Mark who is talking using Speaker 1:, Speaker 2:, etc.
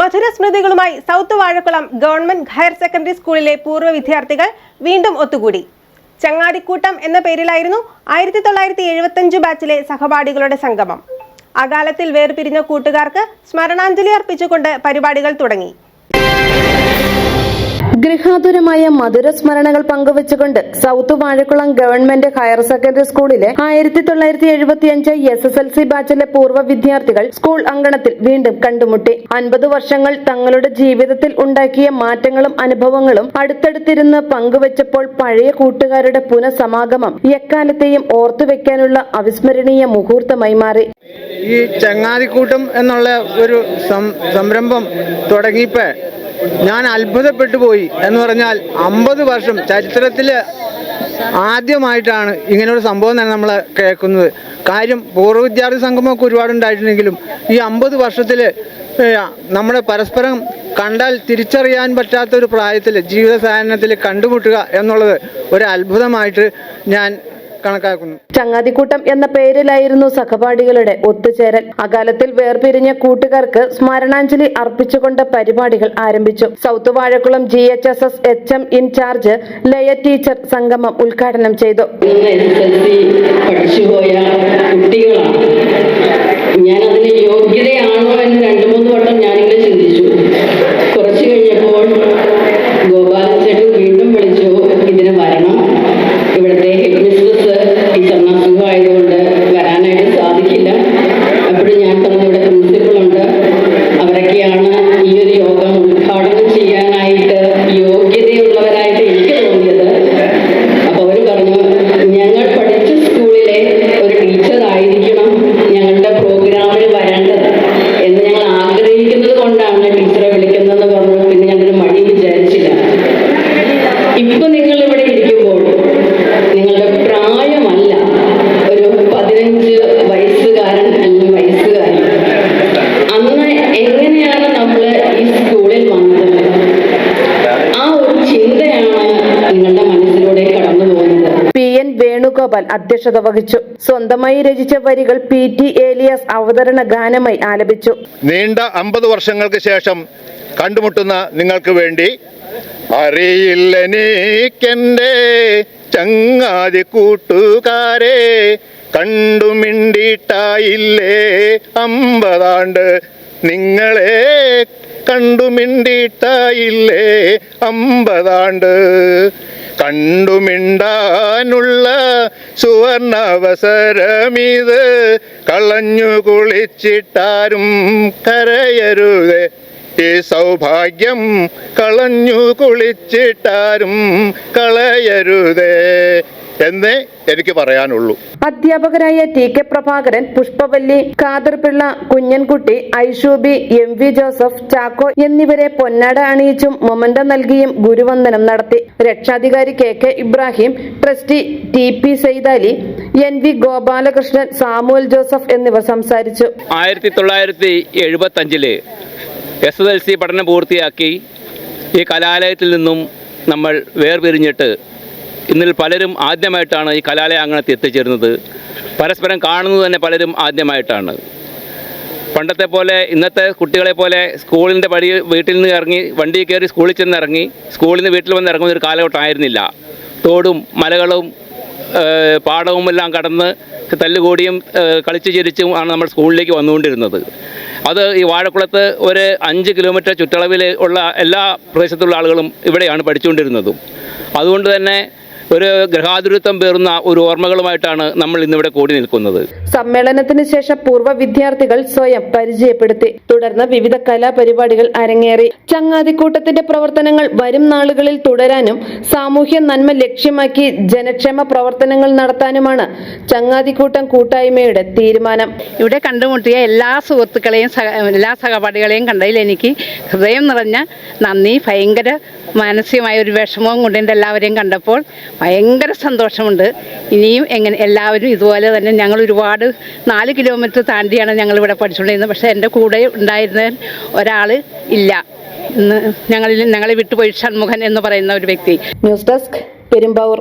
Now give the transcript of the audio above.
Speaker 1: മധുര സ്മൃതികളുമായി South Vazhakkulam Government Higher Secondary സ്കൂളിലെ പൂർവ വിദ്യാർത്ഥികൾ വീണ്ടും ഒത്തുകൂടി. ചങ്ങാതിക്കൂട്ടം എന്ന പേരിലായിരുന്നു ആയിരത്തി തൊള്ളായിരത്തി എഴുപത്തഞ്ച് ബാച്ചിലെ സഹപാഠികളുടെ സംഗമം. അകാലത്തിൽ വേർപിരിഞ്ഞ കൂട്ടുകാർക്ക് സ്മരണാഞ്ജലി അർപ്പിച്ചുകൊണ്ട് പരിപാടികൾ തുടങ്ങി.
Speaker 2: ഗൃഹാതുരമായ മധുര സ്മരണകൾ പങ്കുവച്ചുകൊണ്ട് South Vazhakkulam Government Higher Secondary സ്കൂളിലെ ആയിരത്തി തൊള്ളായിരത്തി എഴുപത്തി അഞ്ച് എസ് എസ് എൽ സി ബാച്ചിലെ പൂർവ വിദ്യാർത്ഥികൾ സ്കൂൾ അങ്കണത്തിൽ വീണ്ടും കണ്ടുമുട്ടി. അൻപത് വർഷങ്ങൾ തങ്ങളുടെ ജീവിതത്തിൽ ഉണ്ടാക്കിയ മാറ്റങ്ങളും അനുഭവങ്ങളും അടുത്തടുത്തിരുന്ന് പങ്കുവച്ചപ്പോൾ പഴയ കൂട്ടുകാരുടെ പുനഃസമാഗമം എക്കാലത്തെയും ഓർത്തുവെക്കാനുള്ള അവിസ്മരണീയ മുഹൂർത്തമായി മാറി.
Speaker 3: ഈ ചങ്ങാതിക്കൂട്ടം എന്നുള്ള ഒരു സംരംഭം തുടങ്ങിയപ്പോൾ ഞാൻ അത്ഭുതപ്പെട്ടു പോയി എന്ന് പറഞ്ഞാൽ അമ്പത് വർഷം ചരിത്രത്തിൽ ആദ്യമായിട്ടാണ് ഇങ്ങനൊരു സംഭവം തന്നെ നമ്മൾ കേൾക്കുന്നത്. കാര്യം പൂർവ വിദ്യാർത്ഥി സംഗമമൊക്കെ ഒരുപാട് ഉണ്ടായിട്ടുണ്ടെങ്കിലും ഈ അമ്പത് വർഷത്തിൽ നമ്മുടെ പരസ്പരം കണ്ടാൽ തിരിച്ചറിയാൻ പറ്റാത്ത ഒരു പ്രായത്തിൽ ജീവിത സാധനത്തിൽ കണ്ടുമുട്ടുക എന്നുള്ളത് ഒരു അത്ഭുതമായിട്ട് ഞാൻ കണക്കാക്കുന്നു.
Speaker 2: ചങ്ങാതിക്കൂട്ടം എന്ന പേരിലായിരുന്നു സഹപാഠികളുടെ ഒത്തുചേരൽ. അകാലത്തിൽ വേർപിരിഞ്ഞ കൂട്ടുകാർക്ക് സ്മരണാഞ്ജലി അർപ്പിച്ചുകൊണ്ട് പരിപാടികൾ ആരംഭിച്ചു. South Vazhakkulam G H S S H M incharge Laya teacher സംഗമം ഉദ്ഘാടനം ചെയ്തു.
Speaker 4: ഞാൻ നിങ്ങളുടെ മനസ്സിലൂടെ കടന്നു പോകുന്നത്
Speaker 2: പി എൻ വേണുഗോപാൽ അധ്യക്ഷത വഹിച്ചു. സ്വന്തമായി രചിച്ച വരികൾ പി ടി ഏലിയാസ് അവതരണ ഗാനമായി ആലപിച്ചു.
Speaker 5: നീണ്ട അമ്പത് വർഷങ്ങൾക്ക് ശേഷം കണ്ടുമുട്ടുന്ന നിങ്ങൾക്ക് വേണ്ടി അറിയില്ലെനിക്കെന്റെ ചങ്ങാതി കൂട്ടുകാരെ കണ്ടുമിണ്ടിട്ടായില്ലേ അമ്പതാണ്ട് നിങ്ങളെ കണ്ടുമിണ്ടിട്ടായില്ലേ അമ്പതാണ്ട്. കണ്ടുമിണ്ടാനുള്ള സുവർണാവസരമിത്. കളഞ്ഞു കുളിച്ചിട്ടാരും കരയരുത്. ഈ സൗഭാഗ്യം കളഞ്ഞു കുളിച്ചിട്ടാരും കളയരുതേ. എന്നേ എനിക്ക് പറയാനുള്ളൂ.
Speaker 2: അധ്യാപകരായ T K Prabhakaran Pushpavalli Khaderpillai Kunjankutty Aishubi M V Joseph Chacko എന്നിവരെ പൊന്നാട അണിയിച്ചും മൊമന്റ നൽകിയും ഗുരുവന്ദനം നടത്തി. രക്ഷാധികാരി K K Ibrahim trustee T P Saidali N V Gopalakrishnan Samuel Joseph എന്നിവർ സംസാരിച്ചു.
Speaker 6: ആയിരത്തി തൊള്ളായിരത്തി എഴുപത്തി അഞ്ചിൽ എസ് എസ് എൽ സി പഠനം പൂർത്തിയാക്കി ഈ കലാലയത്തിൽ നിന്നും നമ്മൾ വേർപിരിഞ്ഞിട്ട് ഇന്നിൽ പലരും ആദ്യമായിട്ടാണ് ഈ കലാലയ അംഗണത്തിൽ എത്തിച്ചേരുന്നത്. പരസ്പരം കാണുന്നത് തന്നെ പലരും ആദ്യമായിട്ടാണ്. പണ്ടത്തെ പോലെ ഇന്നത്തെ കുട്ടികളെ പോലെ സ്കൂളിന്റെ വഴി വീട്ടിൽ നിന്ന് ഇറങ്ങി വണ്ടി കയറി സ്കൂളിൽ ചെന്ന് ഇറങ്ങി സ്കൂളിൽ നിന്ന് വീട്ടിൽ വന്ന് ഇറങ്ങുന്ന ഒരു കാലഘട്ടമായിരുന്നില്ല തോടും മലകളും പാടവും എല്ലാം കടന്ന് തല്ലുകൂടിയും കളിച്ചു ചിരിച്ചും ആണ് നമ്മൾ സ്കൂളിലേക്ക് വന്നുകൊണ്ടിരുന്നത്. അത് ഈ വാഴക്കുളത്ത് ഒരു അഞ്ച് കിലോമീറ്റർ ചുറ്റളവിൽ ഉള്ള എല്ലാ പ്രദേശത്തുള്ള ആളുകളും ഇവിടെയാണ് പഠിച്ചുകൊണ്ടിരുന്നതും. അതുകൊണ്ട് തന്നെ ഒരു ഗൃഹാതുരത്വം പേറുന്ന ഒരു ഓർമ്മകളുമായിട്ടാണ് നമ്മൾ ഇന്നിവിടെ കൂടി നിൽക്കുന്നത്.
Speaker 2: സമ്മേളനത്തിന് ശേഷം പൂർവ വിദ്യാർത്ഥികൾ സ്വയം പരിചയപ്പെടുത്തി. തുടർന്ന് വിവിധ കലാപരിപാടികൾ അരങ്ങേറി. ചങ്ങാതിക്കൂട്ടത്തിന്റെ പ്രവർത്തനങ്ങൾ വരും നാളുകളിൽ തുടരാനും സാമൂഹ്യ നന്മ ലക്ഷ്യമാക്കി ജനക്ഷേമ പ്രവർത്തനങ്ങൾ നടത്താനുമാണ് ചങ്ങാതിക്കൂട്ടം കൂട്ടായ്മയുടെ തീരുമാനം.
Speaker 7: ഇവിടെ കണ്ടുമുട്ടിയ എല്ലാ സുഹൃത്തുക്കളെയും എല്ലാ സഹപാഠികളെയും കണ്ടതിൽ എനിക്ക് ഹൃദയം നിറഞ്ഞ നന്ദി. ഭയങ്കര മാനസികമായ ഒരു വിഷമവും കൊണ്ട് എല്ലാവരെയും കണ്ടപ്പോൾ ഭയങ്കര സന്തോഷമുണ്ട്. ഇനിയും എങ്ങനെ എല്ലാവരും ഇതുപോലെ തന്നെ ഞങ്ങൾ ഒരുപാട് നാല് കിലോമീറ്റർ താണ്ടിയാണ് ഞങ്ങൾ ഇവിടെ പഠിച്ചുകൊണ്ടിരുന്നത്. പക്ഷേ എന്റെ കൂടെ ഉണ്ടായിരുന്ന ഒരാൾ ഇല്ല. ഇന്ന് ഞങ്ങളിൽ ഞങ്ങളെ വിട്ടുപോയി ഷൺമുഖൻ എന്ന് പറയുന്ന ഒരു വ്യക്തി.
Speaker 2: News desk Perumbavoor.